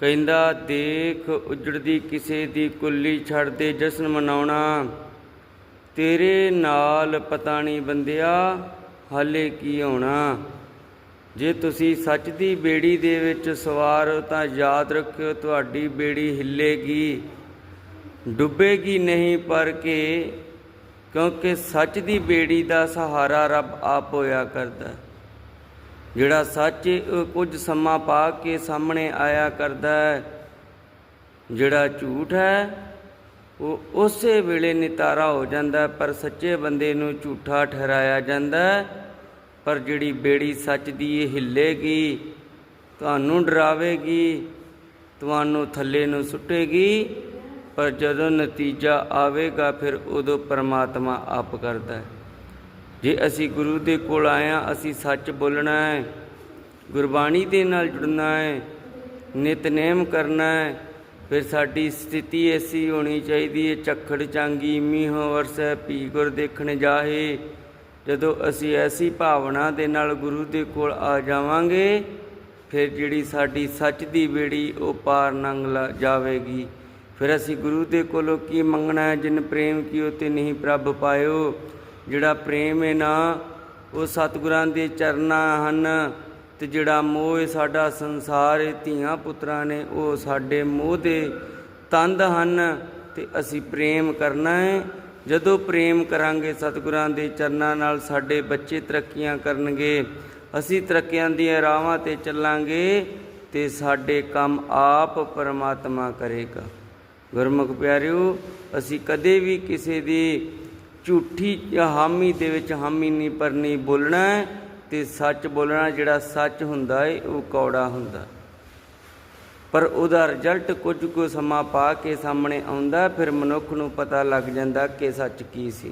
ਕਹਿੰਦਾ, ਦੇਖ, ਉਜੜਦੀ ਕਿਸੇ ਦੀ ਕੁੱਲੀ ਛੱਡ ਦੇ ਜਸ਼ਨ ਮਨਾਉਣਾ। ਤੇਰੇ ਨਾਲ ਪਤਾ ਨਹੀਂ ਬੰਦਿਆ, ਹਾਲੇ ਕੀ ਹੋਣਾ। ਜੇ ਤੁਸੀਂ ਸੱਚ ਦੀ ਬੇੜੀ ਦੇ ਵਿੱਚ ਸਵਾਰ ਹੋ ਤਾਂ ਯਾਦ ਰੱਖਿਓ, ਤੁਹਾਡੀ ਬੇੜੀ ਹਿੱਲੇਗੀ, ਡੁੱਬੇਗੀ ਨਹੀਂ ਪਰ ਕਿ, ਕਿਉਂਕਿ ਸੱਚ ਦੀ ਬੇੜੀ ਦਾ ਸਹਾਰਾ ਰੱਬ ਆਪ ਹੋਇਆ ਕਰਦਾ ਜਿਹੜਾ ਸੱਚ ਕੁਝ ਸਮਾਂ ਪਾ ਕੇ ਸਾਹਮਣੇ ਆਇਆ ਕਰਦਾ ਹੈ, ਜਿਹੜਾ ਝੂਠ ਹੈ, ਉਹ ਉਸੇ ਵੇਲੇ ਨਿਤਾਰਾ ਹੋ ਜਾਂਦਾ ਪਰ ਸੱਚੇ ਬੰਦੇ ਨੂੰ ਝੂਠਾ ਠਹਿਰਾਇਆ ਜਾਂਦਾ ਪਰ ਜਿਹੜੀ ਬੇੜੀ ਸੱਚ ਦੀ ਇਹ ਹਿੱਲੇਗੀ, ਤੁਹਾਨੂੰ ਡਰਾਵੇਗੀ, ਤੁਹਾਨੂੰ ਥੱਲੇ ਨੂੰ ਸੁੱਟੇਗੀ, ਪਰ ਜਦੋਂ ਨਤੀਜਾ ਆਵੇਗਾ, ਫਿਰ ਉਦੋਂ ਪਰਮਾਤਮਾ ਆਪ ਕਰਦਾ ਹੈ। ਜੇ ਅਸੀਂ ਗੁਰੂ ਦੇ ਕੋਲ ਆਏ ਹਾਂ, ਅਸੀਂ ਸੱਚ ਬੋਲਣਾ ਹੈ। ਗੁਰਬਾਣੀ ਦੇ ਨਾਲ ਜੁੜਨਾ ਹੈ। ਨਿਤਨੇਮ ਕਰਨਾ ਹੈ। ਫਿਰ ਸਾਡੀ ਸਥਿਤੀ ਐਸੀ ਹੋਣੀ ਚਾਹੀਦੀ ਹੈ ਚੱਖੜ ਚਾਂਗੀ, ਮੀਂਹ ਵਰਸੈ ਪੀ ਗੁਰ ਦੇਖਣ ਜਾਹੇ। ਜਦੋਂ ਅਸੀਂ ਐਸੀ ਭਾਵਨਾ ਦੇ ਨਾਲ ਗੁਰੂ ਦੇ ਕੋਲ ਆ ਜਾਵਾਂਗੇ, ਫਿਰ ਜਿਹੜੀ ਸਾਡੀ ਸੱਚ ਦੀ ਬੇੜੀ, ਉਹ ਪਾਰ ਨੰਗ ਲਾ ਜਾਵੇਗੀ। ਫਿਰ ਅਸੀਂ ਗੁਰੂ ਦੇ ਕੋਲੋਂ ਕੀ ਮੰਗਣਾ ਹੈ? ਜਿਨ ਪ੍ਰੇਮ ਕੀਓ ਤੇ ਨਹੀਂ ਪ੍ਰਭ ਪਾਇਓ। ਜਿਹੜਾ ਪ੍ਰੇਮ ਹੈ ਨਾ, ਉਹ ਸਤਿਗੁਰਾਂ ਦੇ ਚਰਨਾਂ ਹਨ ਤੇ ਜਿਹੜਾ ਮੋਹ ਹੈ ਸਾਡਾ ਸੰਸਾਰ ਹੈ, ਧੀਆਂ ਪੁੱਤਰਾਂ ਨੇ, ਉਹ ਸਾਡੇ ਮੋਹ ਦੇ ਤੰਦ ਹਨ ਤੇ ਅਸੀਂ ਪ੍ਰੇਮ ਕਰਨਾ ਹੈ। ਜਦੋਂ ਪ੍ਰੇਮ ਕਰਾਂਗੇ, ਸਤਿਗੁਰਾਂ ਦੇ ਚਰਨਾਂ ਨਾਲ ਸਾਡੇ ਬੱਚੇ ਤਰੱਕੀਆਂ ਕਰਨਗੇ, ਅਸੀਂ ਤਰੱਕੀਆਂ ਦੀਆਂ ਰਾਹਾਂ ਤੇ ਚੱਲਾਂਗੇ ਤੇ ਸਾਡੇ ਕੰਮ ਆਪ ਪਰਮਾਤਮਾ ਕਰੇਗਾ। ਗੁਰਮੁਖ ਪਿਆਰਿਓ, ਅਸੀਂ ਕਦੇ ਵੀ ਕਿਸੇ ਦੀ ਝੂਠੀ ਹਾਮੀ ਦੇ ਵਿੱਚ ਹਾਮੀ ਨਹੀਂ ਪਰਨੀ ਬੋਲਣਾ ਹੈ ਤੇ ਸੱਚ ਬੋਲਣਾ ਜਿਹੜਾ ਸੱਚ ਹੁੰਦਾ ਹੈ, ਉਹ ਕੌੜਾ ਹੁੰਦਾ। ਪਰ ਉਹਦਾ ਰਿਜ਼ਲਟ ਕੁਝ ਕੁ ਸਮਾਂ ਪਾ ਕੇ ਸਾਹਮਣੇ ਆਉਂਦਾ, ਫਿਰ ਮਨੁੱਖ ਨੂੰ ਪਤਾ ਲੱਗ ਜਾਂਦਾ ਕਿ ਸੱਚ ਕੀ ਸੀ।